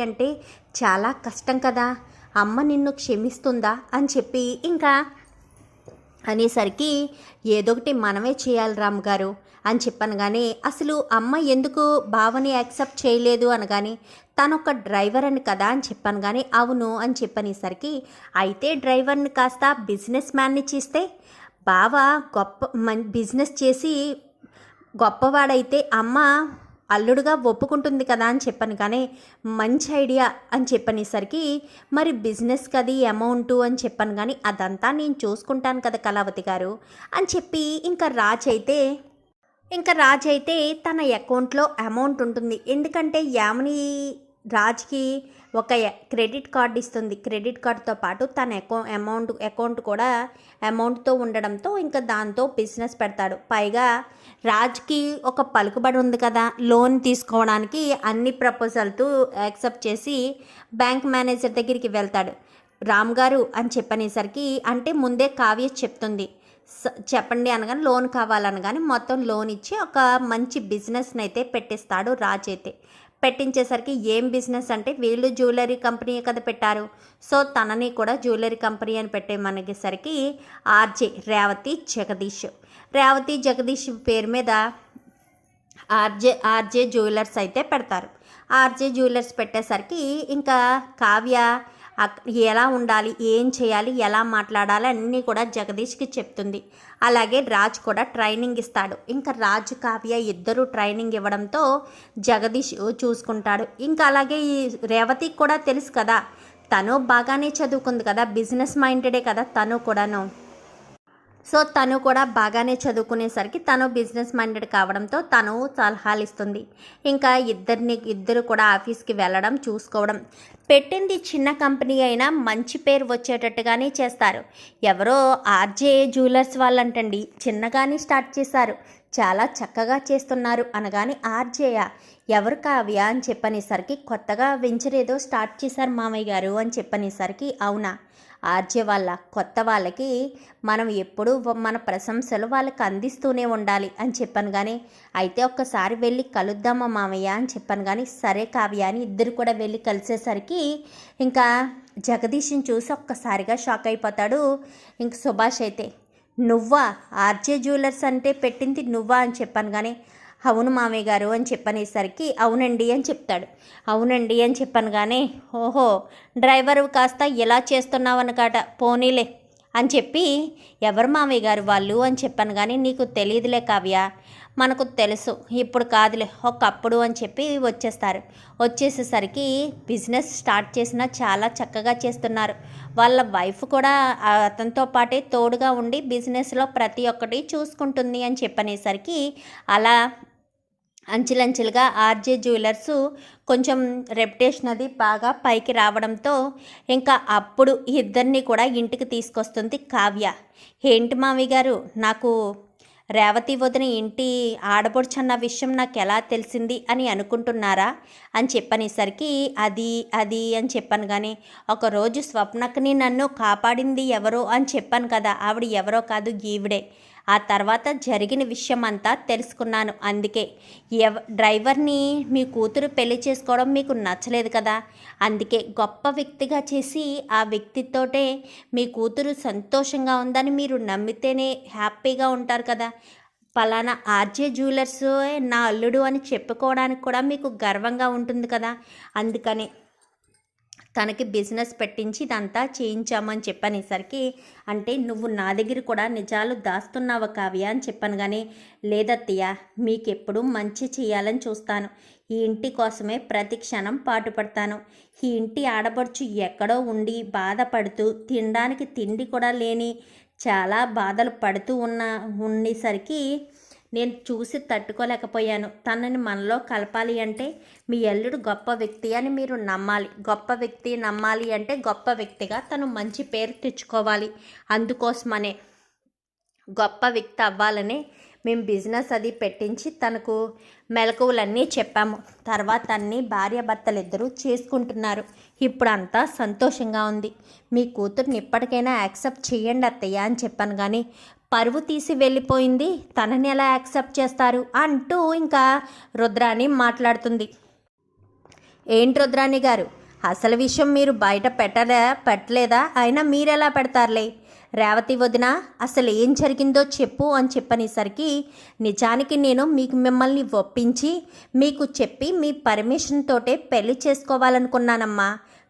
అంటే చాలా కష్టం కదా. అమ్మ నిన్ను క్షమిస్తుందా? అని చెప్పి ఇంకా అనేసరికి ఏదొకటి మనమే చేయాలి రామ్ గారు అని చెప్పాను కానీ అసలు అమ్మ ఎందుకు బావని యాక్సెప్ట్ చేయలేదు అనగాని తను ఒక డ్రైవర్ అని కదా అని చెప్పాను కానీ అవును అని చెప్పనేసరికి అయితే డ్రైవర్ని కాస్త బిజినెస్ మ్యాన్ని చేస్తే బావ గొప్ప మన్ బిజినెస్ చేసి గొప్పవాడైతే అమ్మ అల్లుడుగా ఒప్పుకుంటుంది కదా అని చెప్పాను కానీ మంచి ఐడియా అని చెప్పనేసరికి మరి బిజినెస్ కది అమౌంట్ అని చెప్పాను కానీ అదంతా నేను చూసుకుంటాను కదా కళావతి గారు అని చెప్పి ఇంకా రాజ్ అయితే ఇంకా రాజ్ అయితే తన అకౌంట్లో అమౌంట్ ఉంటుంది. ఎందుకంటే యామిని రాజ్కి ఒక క్రెడిట్ కార్డ్ ఇస్తుంది. క్రెడిట్ కార్డుతో పాటు తన అకౌ అమౌంట్ అకౌంట్ కూడా అమౌంట్తో ఉండడంతో ఇంకా దాంతో బిజినెస్ పెడతాడు. పైగా రాజ్కి ఒక పలుకుబడి ఉంది కదా లోన్ తీసుకోవడానికి అన్ని ప్రపోజల్తో యాక్సెప్ట్ చేసి బ్యాంక్ మేనేజర్ దగ్గరికి వెళ్తాడు. రామ్ గారు అని చెప్పనేసరికి అంటే ముందే కావ్య చెప్తుంది. స- చెప్పండి అనగానే లోన్ కావాలనగానే మొత్తం లోన్ ఇచ్చి ఒక మంచి బిజినెస్ని అయితే పెట్టిస్తాడు రాజ్ అయితే. పెట్టించేసరికి ఏం బిజినెస్ అంటే వీళ్ళు జ్యువెలరీ కంపెనీ కదా పెట్టారు. సో తనని కూడా జ్యువెలరీ కంపెనీ అని పెట్టేమనేసరికి ఆర్జే రేవతి జగదీష్. రేవతి జగదీష్ పేరు మీద ఆర్జే ఆర్జే జ్యువెలర్స్ అయితే పెడతారు. ఆర్జే జ్యువెలర్స్ పెట్టేసరికి ఇంకా కావ్య ఎలా ఉండాలి ఏం చేయాలి ఎలా మాట్లాడాలి అన్నీ కూడా జగదీష్కి చెప్తుంది. అలాగే రాజ్ కూడా ట్రైనింగ్ ఇస్తాడు. ఇంకా రాజ్ కావ్య ఇద్దరు ట్రైనింగ్ ఇవ్వడంతో జగదీష్ చూసుకుంటాడు. ఇంకా అలాగే ఈ రేవతికి కూడా తెలుసు కదా తను బాగానే చదువుకుంది కదా బిజినెస్ మైండెడే కదా తను కూడాను. సో తను కూడా బాగానే చదువుకునేసరికి తను బిజినెస్ మైండెడ్ కావడంతో తను సలహాలు ఇస్తుంది. ఇంకా ఇద్దరిని ఇద్దరు కూడా ఆఫీస్కి వెళ్ళడం చూసుకోవడం. పెట్టింది చిన్న కంపెనీ అయినా మంచి పేరు వచ్చేటట్టుగానే చేస్తారు. ఎవరో ఆర్జే జ్యువెలర్స్ వాళ్ళంటండి చిన్నగానే స్టార్ట్ చేశారు. చాలా చక్కగా చేస్తున్నారు అనగానే ఆర్జేయ ఎవరు కావ్య అని చెప్పనేసరికి కొత్తగా వెంచర్ ఏదో స్టార్ట్ చేశారు మామయ్య గారు అని చెప్పనేసరికి అవునా? ఆర్జే వాళ్ళ కొత్త వాళ్ళకి మనం ఎప్పుడూ మన ప్రశంసలు వాళ్ళకి అందిస్తూనే ఉండాలి అని చెప్పాను కానీ అయితే ఒక్కసారి వెళ్ళి కలుద్దామా మామయ్య అని చెప్పాను కానీ సరే కావ్య అని ఇద్దరు కూడా వెళ్ళి కలిసేసరికి ఇంకా జగదీష్ని చూసి ఒక్కసారిగా షాక్ అయిపోతాడు. ఇంక సుభాష్ అయితే నువ్వా? ఆర్జే జ్యువెలర్స్ అంటే పెట్టింది నువ్వా? అని చెప్పాను కానీ అవును మామయ్య గారు అని చెప్పనేసరికి అవునండి అని చెప్తాడు. అవునండి అని చెప్పాను కానీ ఓహో డ్రైవర్ కాస్త ఇలా చేస్తున్నావనకాట పోనీలే అని చెప్పి ఎవరు మామయ్య గారు వాళ్ళు అని చెప్పాను కానీ నీకు తెలియదులే కావ్య మనకు తెలుసు ఇప్పుడు కాదులే ఒకప్పుడు అని చెప్పి వచ్చేస్తారు. వచ్చేసేసరికి బిజినెస్ స్టార్ట్ చేసినా చాలా చక్కగా చేస్తున్నారు. వాళ్ళ వైఫ్ కూడా అతనితో పాటే తోడుగా ఉండి బిజినెస్లో ప్రతి ఒక్కటి చూసుకుంటుంది అని చెప్పనేసరికి అలా అంచెలంచెలుగా ఆర్జే జ్యువెలర్స్ కొంచెం రెప్యుటేషన్ అది బాగా పైకి రావడంతో ఇంకా అప్పుడు ఇద్దరిని కూడా ఇంటికి తీసుకొస్తుంది కావ్య. ఏంటి మావి గారు నాకు రేవతి వదిన ఇంటి ఆడపడుచున్న విషయం నాకు ఎలా తెలిసింది అని అనుకుంటున్నారా అని చెప్పనేసరికి అది అది అని చెప్పాను కానీ ఒకరోజు స్వప్నకని నన్ను కాపాడింది ఎవరో అని చెప్పాను కదా ఆవిడ ఎవరో కాదు గీవిడే ఆ తర్వాత జరిగిన విషయం అంతా తెలుసుకున్నాను. అందుకే ఎవ డ్రైవర్ని మీ కూతురు పెళ్ళి చేసుకోవడం మీకు నచ్చలేదు కదా? అందుకే గొప్ప వ్యక్తిగా చేసి ఆ వ్యక్తితోటే మీ కూతురు సంతోషంగా ఉందని మీరు నమ్మితేనే హ్యాపీగా ఉంటారు కదా? పలానా ఆర్జే జ్యువెలర్స్ నా అల్లుడు అని చెప్పుకోవడానికి కూడా మీకు గర్వంగా ఉంటుంది కదా? అందుకని తనకి బిజినెస్ పెట్టించి ఇదంతా చేయించామని చెప్పనేసరికి అంటే నువ్వు నా దగ్గర కూడా నిజాలు దాస్తున్నావు కావ్య అని చెప్పాను కానీ లేదత్తయ్య మీకెప్పుడు మంచి చేయాలని చూస్తాను. ఈ ఇంటి కోసమే ప్రతి క్షణం పాటుపడతాను. ఈ ఇంటి ఆడపడుచు ఎక్కడో ఉండి బాధపడుతూ తినడానికి తిండి కూడా లేని చాలా బాధలు పడుతూ ఉన్న ఉండేసరికి నేను చూసి తట్టుకోలేకపోయాను. తనని మనలో కలపాలి అంటే మీ అల్లుడు గొప్ప వ్యక్తి అని మీరు నమ్మాలి. గొప్ప వ్యక్తి నమ్మాలి అంటే గొప్ప వ్యక్తిగా తను మంచి పేరు తెచ్చుకోవాలి. అందుకోసమనే గొప్ప వ్యక్తి అవ్వాలని మేము బిజినెస్ అది పెట్టించి తనకు మెలకువలన్నీ చెప్పాము. తర్వాత అన్నీ భార్యాభర్తలు ఇద్దరూ చేసుకుంటున్నారు. ఇప్పుడు అంతా సంతోషంగా ఉంది. మీ కూతుర్ని ఇప్పటికైనా యాక్సెప్ట్ చేయండి అత్తయ్య అని చెప్పాను కానీ పరువు తీసి వెళ్ళిపోయింది. తనని ఎలా యాక్సెప్ట్ చేస్తారు అంటూ ఇంకా రుద్రాణి మాట్లాడుతుంది. ఏంటి రుద్రాణి గారు? అసలు విషయం మీరు బయట పెట్టలే పెట్టలేదా? అయినా మీరెలా పెడతారులే? రేవతి వదిన అసలు ఏం జరిగిందో చెప్పు అని చెప్పనేసరికి నిజానికి నేను మీకు మిమ్మల్ని ఒప్పించి మీకు చెప్పి మీ పర్మిషన్ తోటే పెళ్ళి చేసుకోవాలనుకున్నానమ్మా.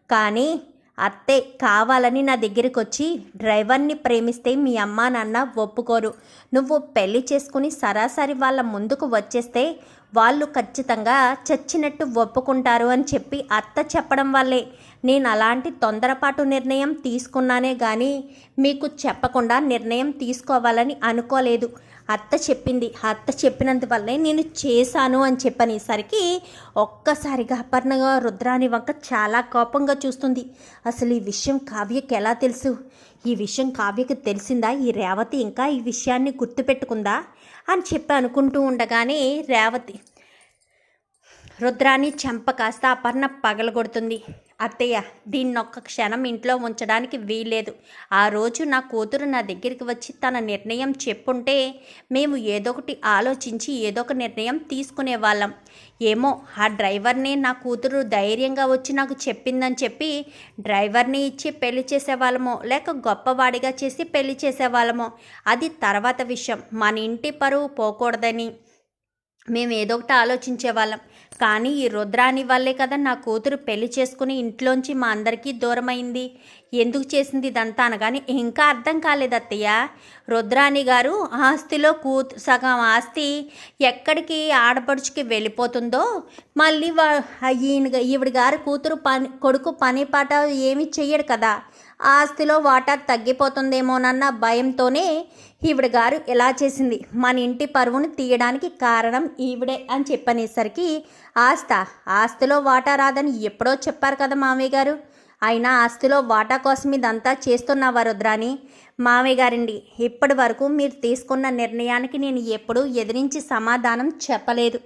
కానీ అత్తే కావాలని నా దగ్గరికి వచ్చి డ్రైవర్ని ప్రేమిస్తే మీ అమ్మా నాన్న ఒప్పుకోరు. నువ్వు పెళ్ళి చేసుకుని సరాసరి వాళ్ళ ముందుకు వచ్చేస్తే వాళ్ళు ఖచ్చితంగా చచ్చినట్టు ఒప్పుకుంటారు అని చెప్పి అత్త చెప్పడం వల్లే. నేను అలాంటి తొందరపాటు నిర్ణయం తీసుకున్నానే కానీ మీకు చెప్పకుండా నిర్ణయం తీసుకోవాలని అనుకోలేదు. అత్త చెప్పింది. అత్త చెప్పినందువల్లే నేను చేశాను అని చెప్పనేసరికి ఒక్కసారిగా అపర్ణగా రుద్రాని వంక చాలా కోపంగా చూస్తుంది. అసలు ఈ విషయం కావ్యకి ఎలా తెలుసు? ఈ విషయం కావ్యకి తెలిసిందా? ఈ రేవతి ఇంకా ఈ విషయాన్ని గుర్తుపెట్టుకుందా? అని చెప్పి అనుకుంటూ ఉండగానే రేవతి రుద్రాని చెంప కాస్త అపర్ణ పగలగొడుతుంది. అత్తయ్య దీన్నొక్క క్షణం ఇంట్లో ఉంచడానికి వీల్లేదు. ఆ రోజు నా కూతురు నా దగ్గరికి వచ్చి తన నిర్ణయం చెప్పుంటే మేము ఏదో ఒకటి ఆలోచించి ఏదో ఒక నిర్ణయం తీసుకునేవాళ్ళం ఏమో ఆ డ్రైవర్ని నా కూతురు ధైర్యంగా వచ్చి నాకు చెప్పిందని చెప్పి డ్రైవర్ని ఇచ్చి పెళ్ళి చేసేవాళ్ళమో లేక గొప్పవాడిగా చేసి పెళ్ళి చేసేవాళ్ళమో అది తర్వాత విషయం. మన ఇంటి పరువు పోకూడదని. మేము ఏదో ఒకటి ఆలోచించేవాళ్ళం కానీ ఈ రుద్రాని వల్లే కదా నా కూతురు పెళ్ళి చేసుకుని ఇంట్లోంచి మా అందరికీ దూరమైంది. ఎందుకు చేసింది ఇదంతా అనగాని ఇంకా అర్థం కాలేదు అత్తయ్య. రుద్రాణి గారు ఆస్తిలో కూతు సగం ఆస్తి ఎక్కడికి ఆడపడుచుకి వెళ్ళిపోతుందో మళ్ళీ వా ఈయన ఈవిడ గారు కూతురు పని కొడుకు పని పాట ఏమీ చెయ్యడు కదా. ఆస్తిలో వాటా తగ్గిపోతుందేమోనన్న భయంతోనే ఈవిడ గారు ఎలా చేసింది? మన ఇంటి పరువును తీయడానికి కారణం ఈవిడే అని చెప్పనేసరికి ఆస్త ఆస్తిలో వాటా రాదని ఎప్పుడో చెప్పారు కదా మామయ్య గారు. అయినా ఆస్తిలో వాటా కోసం ఇదంతా చేస్తున్నావా రుద్రాని మామయ్య గారండి ఇప్పటి వరకు మీరు తీసుకున్న నిర్ణయానికి నేను ఎప్పుడూ ఎదిరించి సమాధానం చెప్పలేదు.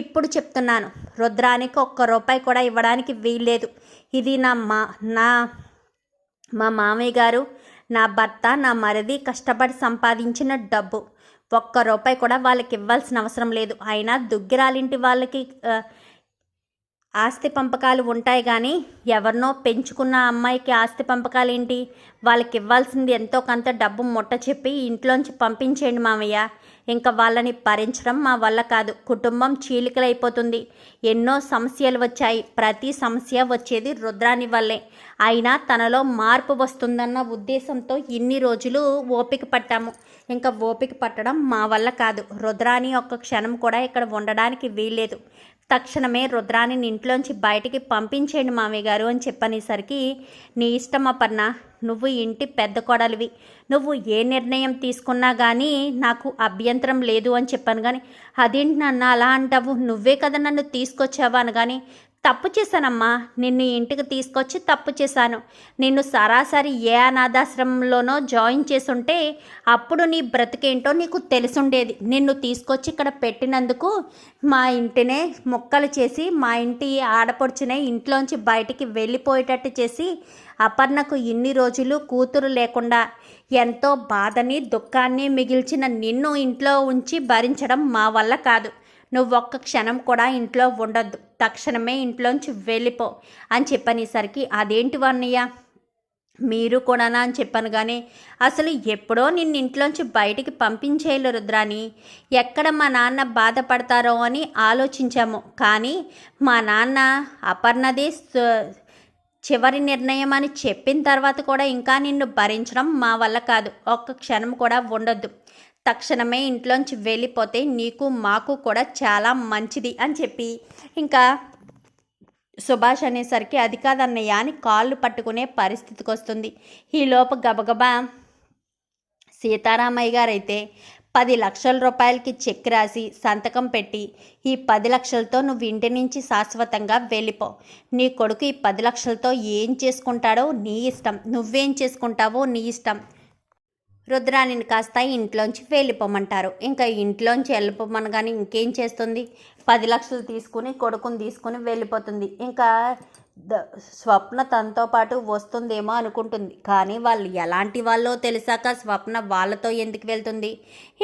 ఇప్పుడు చెప్తున్నాను రుద్రానికి ఒక్క రూపాయి కూడా ఇవ్వడానికి వీల్లేదు. ఇది నా మా నా మా మామయ్య గారు నా భర్త నా మరిది కష్టపడి సంపాదించిన డబ్బు. ఒక్క రూపాయి కూడా వాళ్ళకి ఇవ్వాల్సిన అవసరం లేదు. అయినా దుగ్గిరాలింటి వాళ్ళకి ఆస్తి పంపకాలు ఉంటాయి కానీ ఎవరినో పెంచుకున్న అమ్మాయికి ఆస్తి పంపకాలు ఏంటి వాళ్ళకి ఇవ్వాల్సింది ఎంతో కొంత డబ్బు ముట్ట చెప్పి ఇంట్లోంచి పంపించేయండి మామయ్య. ఇంకా వాళ్ళని భరించడం మా వల్ల కాదు. కుటుంబం చీలికలైపోతుంది. ఎన్నో సమస్యలు వచ్చాయి. ప్రతి సమస్య వచ్చేది రుద్రాని వల్లే. అయినా తనలో మార్పు వస్తుందన్న ఉద్దేశంతో ఇన్ని రోజులు ఓపిక పట్టాము. ఇంకా ఓపిక పట్టడం మా వల్ల కాదు. రుద్రాని ఒక్క క్షణం కూడా ఇక్కడ ఉండడానికి వీల్లేదు. తక్షణమే రుద్రాని ఇంట్లోంచి బయటికి పంపించేయండి మామయ్య గారు అని చెప్పనేసరికి నీ ఇష్టం అపర్ణ నువ్వు ఇంటి పెద్ద కొడలివి. నువ్వు ఏ నిర్ణయం తీసుకున్నా కానీ నాకు అభ్యంతరం లేదు అని చెప్పాను కానీ అదేంటి నన్ను అలా అంటావు? నువ్వే కదా నన్ను తీసుకొచ్చావా అని కానీ తప్పు చేశానమ్మా. నిన్ను ఇంటికి తీసుకొచ్చి తప్పు చేశాను. నిన్ను సరాసరి ఏ అనాథాశ్రమంలోనో జాయిన్ చేసుంటే అప్పుడు నీ బ్రతికేంటో నీకు తెలిసుండేది. నిన్ను తీసుకొచ్చి ఇక్కడ పెట్టినందుకు మా ఇంటినే ముక్కలు చేసి మా ఇంటి ఆడపడుచునే ఇంట్లోంచి బయటికి వెళ్ళిపోయేటట్టు చేసి అపర్ణకు ఇన్ని రోజులు కూతురు లేకుండా ఎంతో బాధని దుఃఖాన్ని మిగిల్చిన నిన్ను ఇంట్లో ఉంచి భరించడం మా వల్ల కాదు. నువ్వు ఒక్క క్షణం కూడా ఇంట్లో ఉండొద్దు. తక్షణమే ఇంట్లోంచి వెళ్ళిపో అని చెప్పనేసరికి అదేంటి వన్నయ్య? మీరు కూడానా? అని చెప్పాను కానీ అసలు ఎప్పుడో నిన్ను ఇంట్లోంచి బయటికి పంపించేయలు రుద్రాని ఎక్కడ మా నాన్న బాధపడతారో అని ఆలోచించాము. కానీ మా నాన్న అపర్ణది చివరి నిర్ణయం అని చెప్పిన తర్వాత కూడా ఇంకా నిన్ను భరించడం మా వల్ల కాదు. ఒక్క క్షణం కూడా ఉండొద్దు. తక్షణమే ఇంట్లోంచి వెళ్ళిపోతే నీకు మాకు కూడా చాలా మంచిది అని చెప్పి. ఇంకా సుభాష్ అనేసరికి అది కాదన్నయ్య అని కాళ్ళు పట్టుకునే పరిస్థితికి వస్తుంది. ఈలోపు గబగబా సీతారామయ్య గారైతే పది లక్షల రూపాయలకి చెక్ రాసి సంతకం పెట్టి ఈ పది లక్షలతో నువ్వు ఇంటి నుంచి శాశ్వతంగా వెళ్ళిపో. నీ కొడుకు ఈ పది లక్షలతో ఏం చేసుకుంటాడో నీ ఇష్టం. నువ్వేం చేసుకుంటావో నీ ఇష్టం. రుద్రాణిని కాస్త ఇంట్లోంచి వెళ్ళిపోమంటారు. ఇంకా ఇంట్లోంచి వెళ్ళిపోమనగానే ఇంకేం చేస్తుంది? పది లక్షలు తీసుకుని కొడుకుని తీసుకుని వెళ్ళిపోతుంది. ఇంకా స్వప్న తనతో పాటు వస్తుందేమో అనుకుంటుంది. కానీ వాళ్ళు ఎలాంటి వాళ్ళో తెలిసాక స్వప్న వాళ్ళతో ఎందుకు వెళ్తుంది?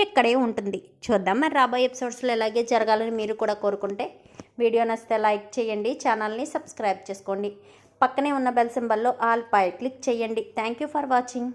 ఇక్కడే ఉంటుంది. చూద్దాం మరి రాబోయే ఎపిసోడ్స్లో ఎలాగే జరగాలని మీరు కూడా కోరుకుంటే వీడియో నచ్చితే లైక్ చేయండి ఛానల్ని సబ్స్క్రైబ్ చేసుకోండి. పక్కనే ఉన్న బెల్ సింబల్లో ఆల్ పై క్లిక్ చేయండి. Thank you for watching.